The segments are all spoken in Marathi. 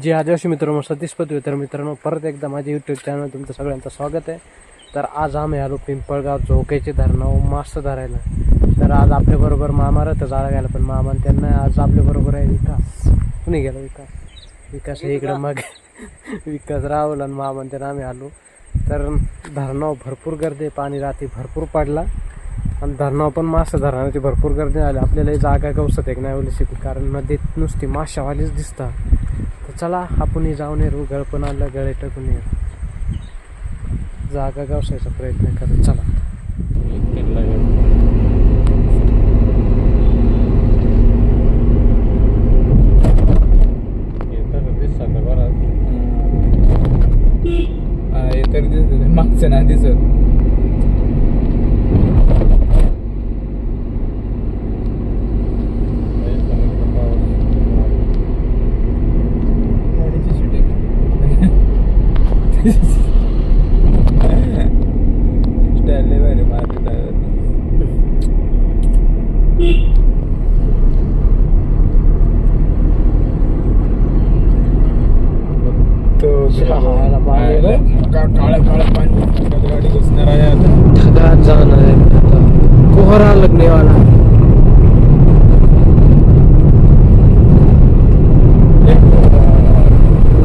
जे आदिवासी मित्रांनो सतीश पदवी. तर मित्रांनो परत एकदा माझ्या यूट्यूब चॅनल तुमचं सगळ्यांचं स्वागत आहे. तर आज आम्ही आलो पिंपळगाव झोकेचे धरणावर हो, मास्त धरायला. तर आज आपल्याबरोबर मामा तर जाळा घ्यायला पण मामा त्यांना आज आपल्याबरोबर आहे विकास. कुणी गेला विकास? विकास हे इकडं मग विकास राहुल आणि मामा त्यांना आम्ही आलो. तर धरणावर हो, भरपूर गर्दी आहे. पाणी रात्री भरपूर पडला. आणि धरणावर हो पण मासे धरणाची भरपूर गर्दी आली आपल्याला जागा गवसत एक नाही ओली कारण नदीत नुसती माशावालीच दिसतात. तर चला आपण जाऊन येऊ गळपणाला गळे टाकून येऊ. जागा गावसायचा प्रयत्न करू चला तर दिसत मागचं नाही दिसत गाडीची shooting. Style लय भारी मारली ने. तो शहाला पाणी गाडी घुसणार आहे आता. ढगात जाणार आहे. आता कोहरा लग्नेवाला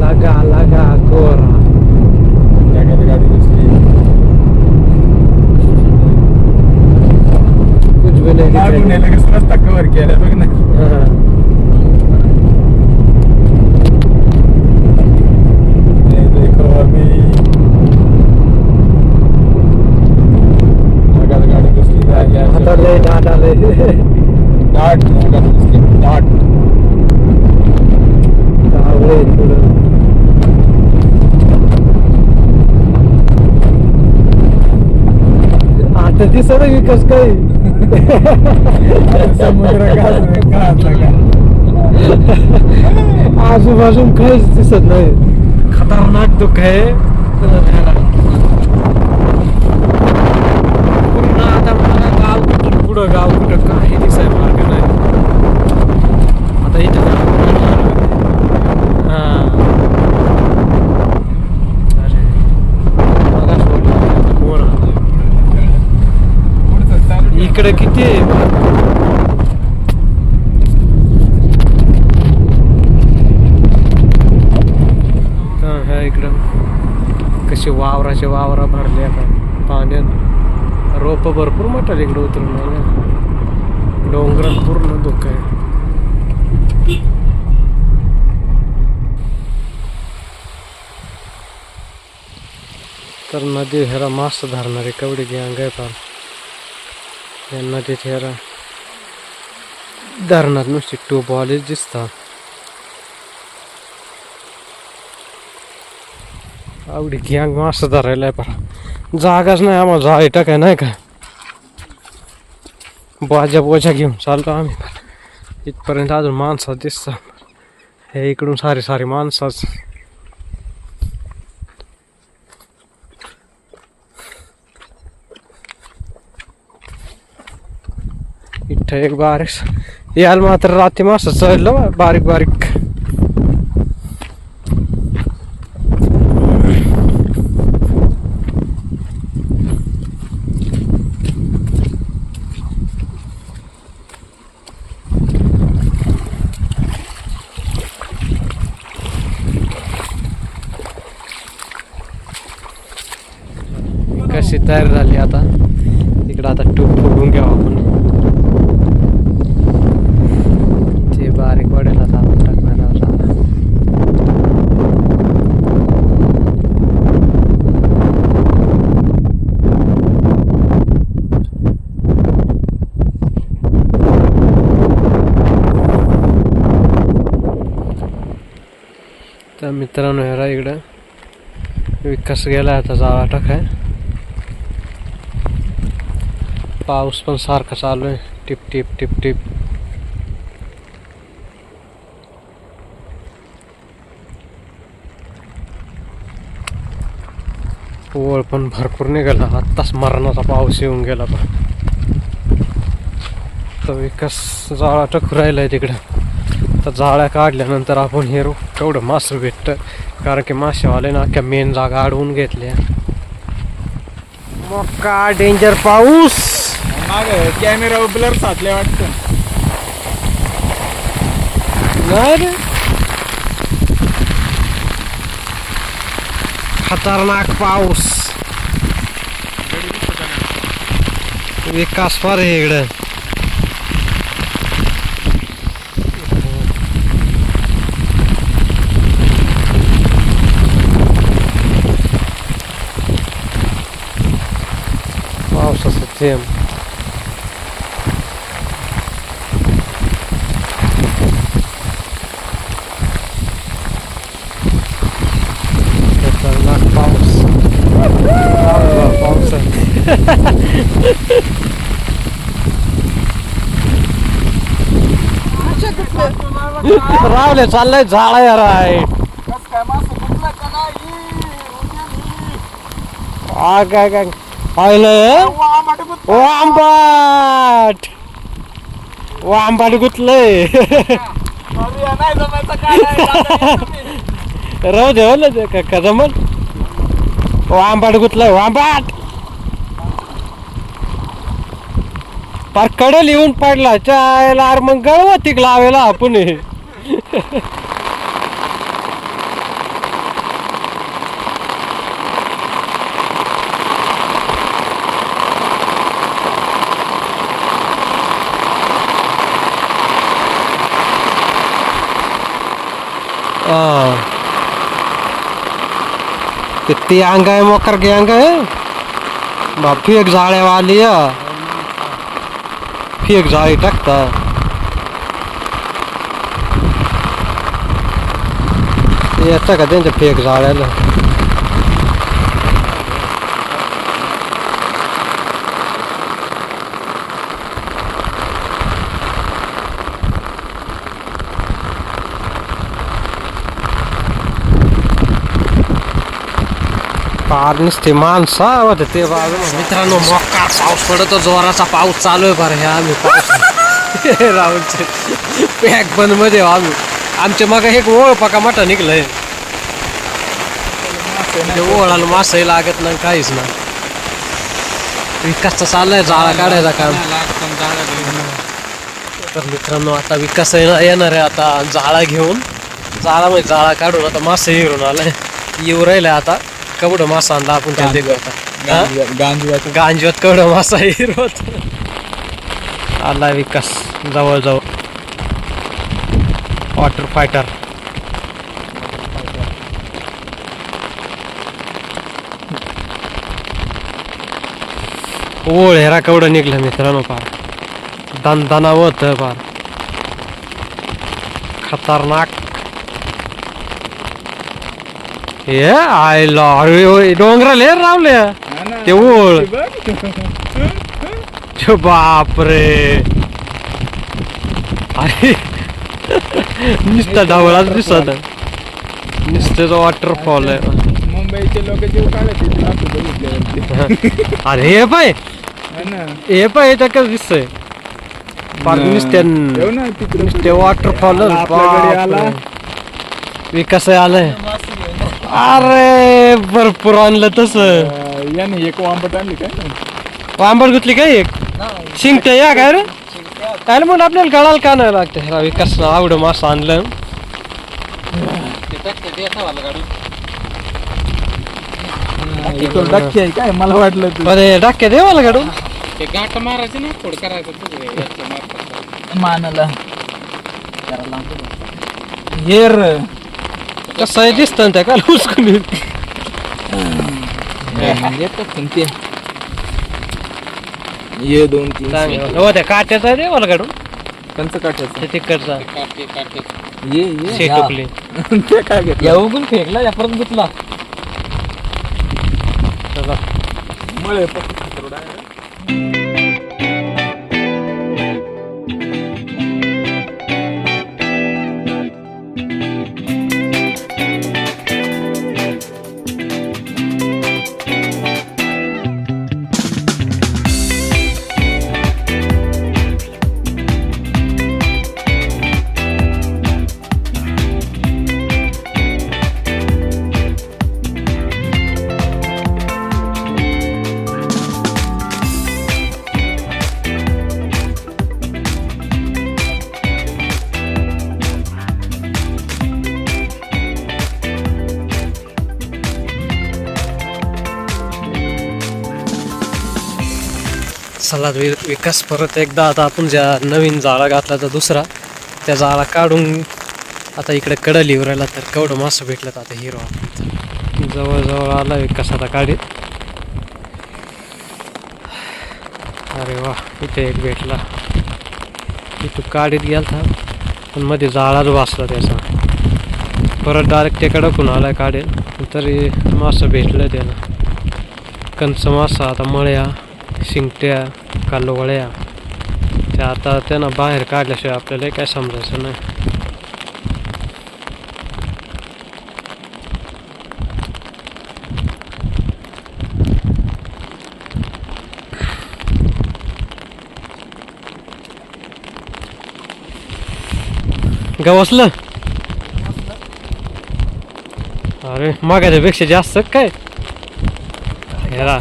लगा लगा कोहरा जागेला गाडी घुसली कुछ भी नहीं मागून दिखाई यायला कसं रस्ता कव्हर केला बघ ना हाँ. ये देखो अभी जगात गाडी घुसली जागी असं. आता लय डाट घुसली आता दिसत विकास काही? समुद्र का का का आजूबाजून काहीच दिसत नाही. खतरनाक दुःख आहे. पूर्ण आता मला गाव कुठं पुढं गाव कुठं काही दिसाय मार्ग नाही. आता इथं हा अरे मगाच बोललो आता वर आलोय. पुढचं चालू ठेव. इकडे किती आहे? ह्या इकडं. कशी वावराचे वावरा भरले आता. पाण्यात रोप भरपूर म्हटलं इकडं उतरून आले. डोंगरात पूर्ण दुःख आहे. तर नदी ह्याला मास्क धरणारे कवडी अंग आहे फार त्यांना तिथे ह्याला धरणात नुसती ट्यूबवालीच दिसतात. आवडी गँग मास्क धरायला आहे फार जागाच नाही आम्हाला जाय टाकाय नाही का बाजा बोजा घेऊन चालतो आम्ही इथपर्यंत अजून माणसं दिसतात. हे इकडून सारी सारी माणसाच इथं एक बारीक याल मात्र रात्री मास चढलं बा, बारीक बारीक कशी तयार झाली आता इकडं आता टूप फुगून घ्यावं आपण ते बारीक वाढेल आता आपण टाकणार आहोत आता. तर मित्रांनो ह्याला इकडं. विकास गेला आता जाळा आहे पाऊस पण सारखा चालू आहे. टिप टिप टिप टिप. ओळ पण भरपूर निघाला. आत्ताच मरणाचा पाऊस येऊन गेला पण तर विकास जाळा टकू राहिलाय तिकडं. आता जाळ्या काढल्यानंतर आपण हे रो केवढं मासं भेटतं. कारण की मासेवाले ना अख्ख्या मेन जागा अडवून घेतल्या. मग का डेंजर पाऊस! माग कॅमेरा ब्लर साचले वाटतं. खतरनाक पाऊस. विकास फार आहे इकडं. पावसाचं थेंब खतरनाक पाऊस चांगला पाऊस आहे रावले चाललंय झाडा यार आहे आ काय काय ओ आंबाट गुतलंय. राहू दे ना ते का- का जमल ओ आंबाट गुतलंय ओ आंबाट. पार कडल येऊन पडला चायला अरे मग गळवतीक लावेला आपण. किती अंग आहे मोकर की अंग आहे बापी एक जाळ्यावाली फी एक जाळी टाकता येतं का त्यांच्या फेक जाळ्याला पार नुसते माणसा होते ते बाजू मित्रांनो मोका पाऊस पडतो जोराचा पाऊस चालू आहे बरं हे आम्ही पाऊस राहुलचे पॅक बंदमध्ये हो आम्ही. आमच्या मग एक ओळ पका मोठा निघलंय. म्हणजे ओळाला मासही लागत नाही काहीच नाही. विकासचा चाललाय जाळा काढायचा काम. तर मित्रांनो आता विकास येणार येणार आहे आता जाळा घेऊन. जाळा म्हणजे जाळा काढून आता मासे येऊन आलाय. येऊ राहिलाय आता. कवडं मासा आणला आपण आता हा? गांजवाचं गांजवत कवडं मासा हिरवत. आला विकास जवळ जवळ वॉटर फायटर ओळ हेरा कवडं निघलं मित्रांनो पार. दन दनावत पार. खतरनाक. हे आयला अरे डोंगराला रावले ते ओळ बापरे अरे नुसता ढवळाच दिसत नुसतं वॉटरफॉल आहे मुंबईचे लोक जीव काढत अरे हे पाय हा हे पाय कसं दिसतंय पार नुसत्या नुसते वॉटरफॉल. विकास आलाय अरे भरपूर आणलं तस. अं, याने एक वांबट आणली काय? आंबट गुतली काय एक? शिंगट या काय रे? काय म्हणून आपल्याला कळायला का नाही लागतं? ह्या विकास आवड मासं आणलं. इकडं डक्की आहे काय? मला वाटलं तू. अरे डाक्या दे मला काढून ते गाठ मारायचं ना थोडं करायचं तुझं याचं मारतात. मानाला. हेर कसं आहे दिसतं त्या काय उचकून ते ये दोन तीन हो त्या काट्याचा दे मला काढून. कंच काठायचं ते तिकडचा. काढते ये ये. शेटुकली ते काय घेतलं? या उगून फेकला या परत गुतला. चला. मळे पकडून चला वि विकास परत एकदा आता आपण ज्या नवीन जाळा घातला तर दुसरा त्या जाळा काढून आता इकडे कडली राहिला तर केवढं मासं भेटलं तर आता हिरो जवळजवळ आला विकास आता काढीत. अरे वा इथे एक भेटला. इथं काढीत गेलता पण मध्ये जाळाच वाचला त्याचा. परत डायरेक्ट ते कडकून आला काढेल तरी मासं भेटलं त्याला. कंच मासा आता मळ्या. शिंगट्या कालोवळ्या. त्या आता त्यांना बाहेर काढल्याशिवाय आपल्याला काय समजायचं नाही. गवसलं अरे मागाच्या पेक्षा जास्त काय? हेरा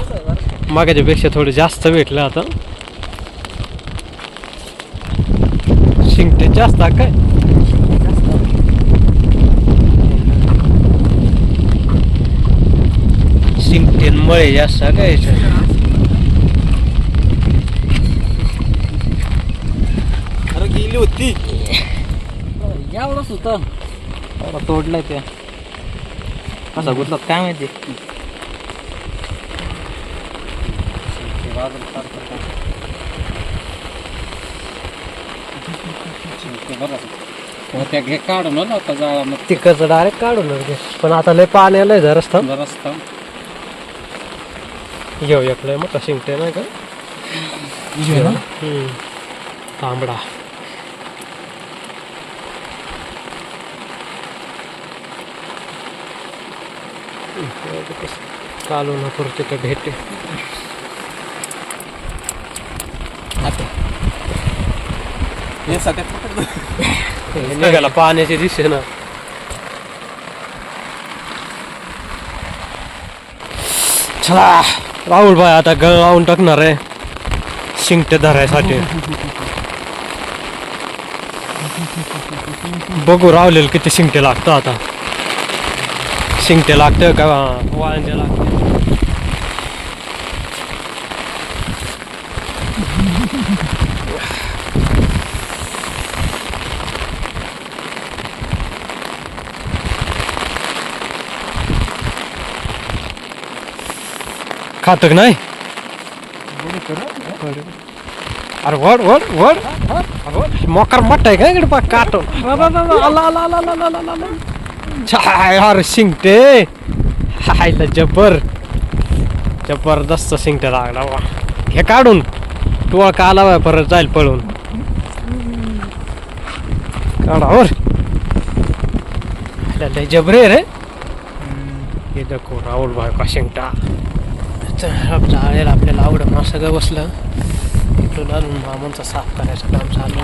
मागाच्या पेक्षा थोडं जास्त भेटलं आता. शिंगटे जास्त काय? शिंगटे मळे जास्त काय? अरे गेली होती. एवढंच होतं तोडलंय ते. कसा गुतला काय माहिती? होत्या घे काढून आला होता जाळा मग तिकडचं डायरेक्ट काढून घे पण आता लय पाणी आलंय जरच थांब रस्ता घेऊ एकलंय मग शिंगटे नाही का हम्म. तांबडा कालू ना पुरते का भेटे हे सध्या निघाला पाण्याची ना चला राहुल भाई आता गळ लावून टाकणार आहे शिंगटे धरायसाठी बघू राहुलेल किती शिंगटे लागतं आता शिंगटे लागतं का वाळंजे लागते खातं नाही? अरे वड वड वड मोकार मट आहे का इकडे पा काटो? छाय अरे शिंगटे. हायला जबर. जबरदस्त शिंगटे लागला वा हे काढून. टोळ का आला बाय परत जाईल पळून. काढावर लय जबरे रे. हे देखो राहुल भाई का शिंगटा. चालेल आपल्याला आवडं मग सगळं बसलं. इकडून अजून मामांचा साफ करायचं काम चालू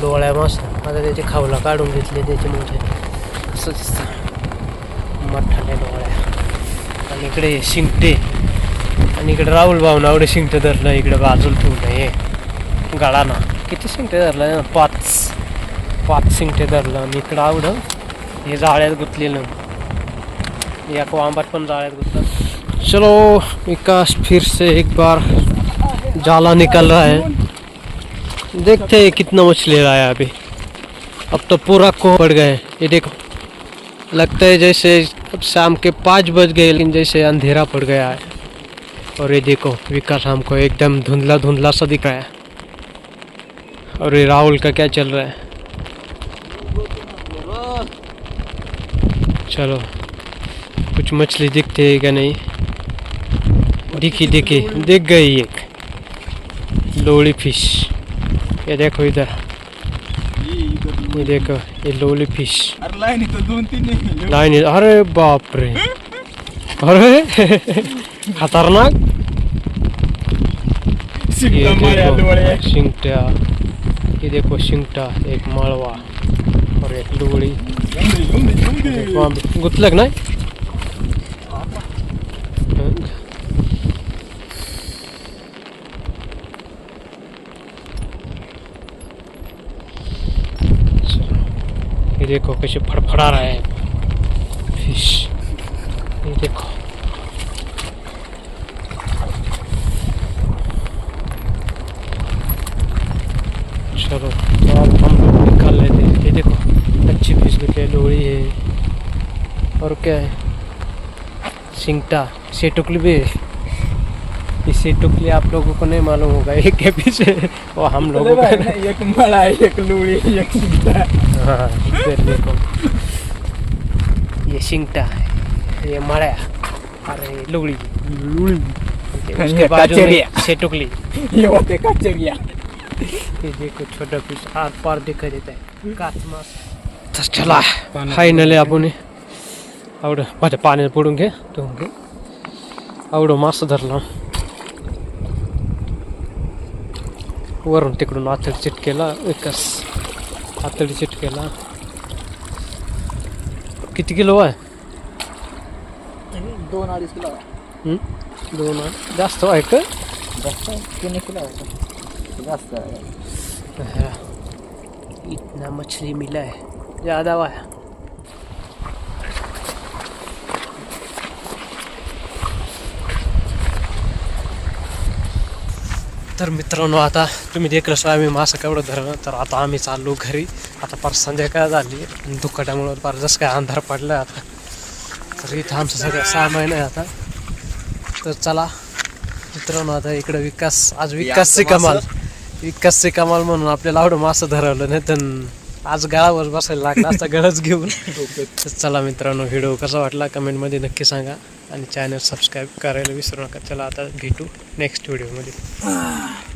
डोळ्या मस्त. आता त्याची खावला काढून घेतली त्याचे म्हणजे. असं दिसतं. मोठाले डोळ्या. आणि इकडे शिंगटे. आणि इकडे राहुल भाऊ आवडे शिंगटे धरलं इकडे बाजूला ठेवलं हे. गळाना. किती शिंगटे धरलं? पाच. पाच शिंगटे धरलं. आणि इकडं आवडं. हे जाळ्यात गुंतलेलं. एक वांबाट पण जाळ्यात गुंतलं. चलो, विकास फिर से एक बार जाला निकल रहा है। देखते हैं कितना मछली रहा है अभी। अब तो पूरा को पड़ गए ये देखो, लगता है जैसे अब शाम के पाँच बज गए, लेकिन जैसे अंधेरा पड़ गया है। और ये देखो, विकास हमको एकदम धुंधला धुंधला सा दिख रहा है। और ये राहुल का क्या चल रहा है? चलो, कुछ मछली दिखते है क्या नहीं? दिखी दिखी। दिख गई एक। Lolly fish. ये देखो इधर। ये देखो ये लोली फिश। दोन तीन. लाइन अरे बाप रे। अरे खतरनाक। शिंगटं ये देखो शिंगटा एक माळवा और एक लोळी गुतलक नाही ये देखो कैसे फड़फड़ा रहा है। फिश। ये देखो। चलो अब हम निकाल लेते हैं। ये देखो अच्छी फिश दिखे है लोहड़ी है। और क्या है? सिंगटा सेटुकली भी है। ये सेटुकली आप लोगों को नहीं मालूम होगा ये क्या पीस है वो हम लोगों का एक मळा एक लुळी एक शिंगटा हाँ देखो ये सिंगटा है ये मड़या अरे ये लुगड़ी लुळी उसके ये बाजू में कचरिया। सेटुकली हे होते कचरिया। ये देखो छोटा पीस आर पार दिखाई देता है। काच मास तर चला। माझ्या पाण्यात पडून घे धुवून घे आवडं मास धरला वरून तिकडून आतडी चिटकेला आतडी चिटकेला. किती किलो आहे? दोन अडीच किलो हं? दोन जास्त आहे का? जास्त तीन किलो जास्त हाँ, इतना मछली मिला है ज़्यादा हुआ है तर मित्रांनो आता तुम्ही देखलं आम्ही मासं केवढं धरणं तर आता आम्ही चाललो घरी. आता फार संध्याकाळ झाली दुखटामुळं फार जसं काय अंधार पडला आता. तर इथं आमचं सगळं सामान आहे आता. तर चला मित्रांनो आता इकडं विकास आज विकासचे कमाल. विकासचे कमाल म्हणून आपल्याला आवडं मासं धरवलं नाही तर आज गळावर बसायला लागला असता गळच घेऊन. तर चला मित्रांनो व्हिडिओ कसा वाटला कमेंटमध्ये नक्की सांगा. आणि चॅनल सबस्क्राईब करायला विसरू नका. चला आता भेटू नेक्स्ट व्हिडिओमध्ये